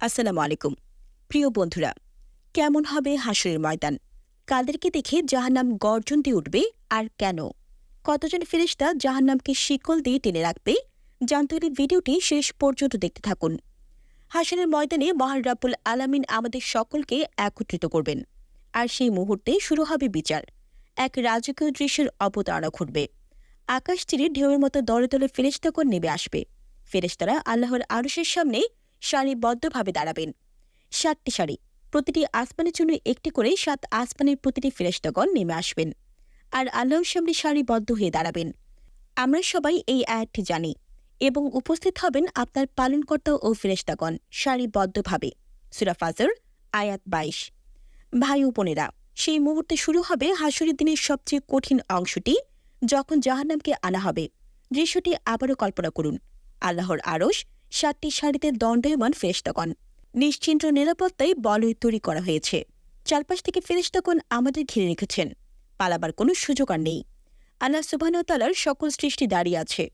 আসসালামু আলাইকুম। প্রিয় বন্ধুরা, কেমন হবে হাসরের ময়দান? কাদেরকে দেখে জাহান্নাম গর্জন দিয়ে উঠবে আর কেন? কতজন ফেরেশতা জাহান্নামকে শিকল দিয়ে টেনে রাখবে? জানতে হলে ভিডিওটি শেষ পর্যন্ত দেখতে থাকুন। হাসরের ময়দানে মহান রাব্বুল আলামিন আমাদের সকলকে একত্রিত করবেন। আর সেই মুহূর্তে শুরু হবে বিচার। এক রাজকীয় দৃশ্যের অবতারণা ঘটবে। আকাশ চিরে ঢেউয়ের মতো দলে দলে ফেরেশতাগণ নেমে আসবে। ফেরেশতারা আল্লাহর আরশের সামনে সারিবদ্ধভাবে দাঁড়াবেন। সাতটি সারি, প্রতিটি আসমানের জন্য একটি করে সাত আসমানের প্রতিটি ফেরেশতাগণ নেমে আসবেন আর আল্লাহর সামনে সারিবদ্ধ হয়ে দাঁড়াবেন। আমরা সবাই এই আয়াতটি জানি এবং উপস্থিত হবেন আপনার পালনকর্তা ও ফেরেশতাগণ সারিবদ্ধভাবে। সুরা ফাজর, আয়াত বাইশ। ভাই বোনেরা, সেই মুহূর্তে শুরু হবে হাসুরের দিনের সবচেয়ে কঠিন অংশটি যখন জাহান্নামকে আনা হবে। দৃশ্যটি আবারও কল্পনা করুন। আল্লাহর আরশ সাতটি সারিতে দণ্ডায়মান ফেরেশতাগণ। নিশ্চিন্ত নিরাপত্তায় বলয় তৈরি করা হয়েছে। চারপাশ থেকে ফেরেশতাগণ আমাদের ঘিরে রেখেছেন। পালাবার কোনো সুযোগ আর নেই। আল্লাহ সুবাহতালার সকল সৃষ্টি দাঁড়িয়ে আছে।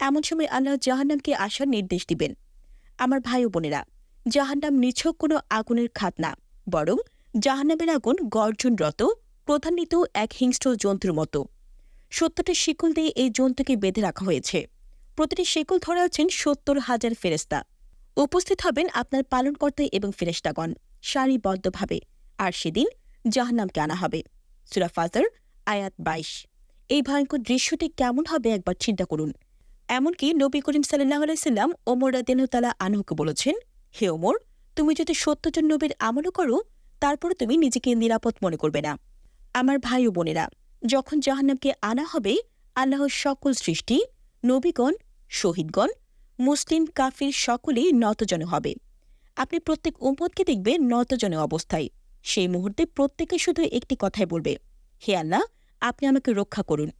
এমন সময় আল্লাহ জাহান্নামকে আসার নির্দেশ দিবেন। আমার ভাই বোনেরা, জাহান্নাম নিছক কোনো আগুনের খাত না, বরং জাহান্নামের আগুন গর্জনরত প্রধান্বিত এক হিংস্র জন্তুর মতো। সত্তরটা শিকল দিয়ে এই জন্তুকে বেঁধে রাখা হয়েছে। প্রতিটি শিকল ধরে আছেন সত্তর হাজার ফেরেস্তা উপস্থিত হবেন আপনার পালনকর্তা এবং ফেরেস্তাগণ সারিবদ্ধভাবে। আর সেদিন জাহান্নামকে আনা হবে। সুরা ফাজার, আয়াত বাইশ। এই ভয়ঙ্কর দৃশ্যটি কেমন হবে একবার চিন্তা করুন। এমনকি নবী করিম সাল্লাহ আলাইসাল্লাম ওমর রাদিনতালা আনহুকে বলেছেন, হে ওমর, তুমি যদি সত্যজন নবীর আমলও করো তারপরে তুমি নিজেকে নিরাপদ মনে করবে না। আমার ভাই ও বোনেরা, যখন জাহান্নামকে আনা হবে, আল্লাহর সকল সৃষ্টি, নবীগণ শহীদগণ, মুসলিম, কাফির সকলেই নতজন হবে। আপনি প্রত্যেক উম্মতকে দেখবে নতজনে অবস্থায়। সেই মুহূর্তে প্রত্যেকে শুধু একটি কথাই বলবে, হে আল্লাহ, আপনি আমাকে রক্ষা করুন।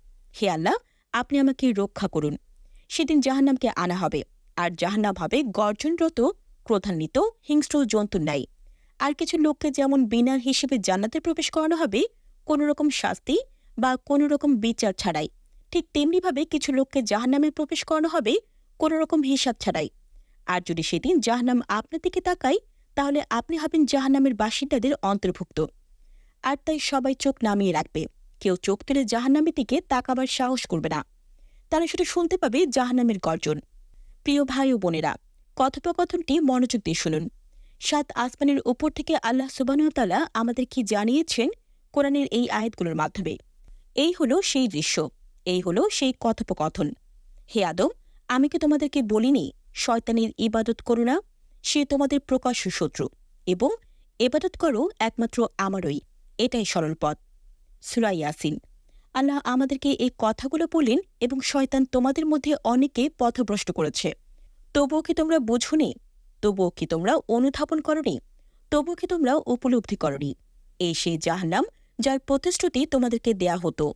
হে আল্লাহ, আপনি আমাকে রক্ষা করুন। সেদিন জাহান্নামকে আনা হবে, আর জাহান্নাম হবে গর্জনরত, ক্রোধান্বিত, হিংস্র জন্তুর নাই আর কিছু লোককে যেমন বিনার হিসেবে জান্নাতে প্রবেশ করানো হবে কোনো রকম শাস্তি বা কোনো রকম বিচার ছাড়াই। ঠিক তেমনিভাবে কিছু লোককে জাহান্নামে প্রবেশ করানো হবে কোনো রকম হিসাব ছাড়াই। আর যদি সেদিন জাহান্নাম আপনার দিকে তাকায়, তাহলে আপনি হবেন জাহান্নামের বাসিন্দাদের অন্তর্ভুক্ত। আর তাই সবাই চোখ নামিয়ে রাখবে। কেউ চোখ তুলে জাহান্নামের দিকে তাকাবার সাহস করবে না। তারা শুধু শুনতে পাবে জাহান্নামের গর্জন। প্রিয় ভাই ও বোনেরা, কথোপকথনটি মনোযোগ দিয়ে শুনুন। সাত আসমানের উপর থেকে আল্লাহ সুবাহতালা আমাদের কি জানিয়েছেন কোরআনের এই আয়াতগুলোর মাধ্যমে? এই হলো সেই দৃশ্য। এই হলো সেই কথোপকথন। হে আদম, আমি কি তোমাদেরকে বলিনি, শয়তানের ইবাদত করো না? সে তোমাদের প্রকাশ্য শত্রু এবং এবাদত করো একমাত্র আমারই। এটাই সরল পথ। সুরাই ইয়াসিন। আল্লাহ আমাদেরকে এই কথাগুলো বলেন এবং শয়তান তোমাদের মধ্যে অনেকে পথভ্রষ্ট করেছে। তবুও কি তোমরা বুঝুনি? তবুও কি তোমরা অনুধাবন করনি? তবুও কি তোমরা উপলব্ধি করনি? এই সেই জাহান্নাম যার প্রতিশ্রুতি তোমাদেরকে দেয়া হতো।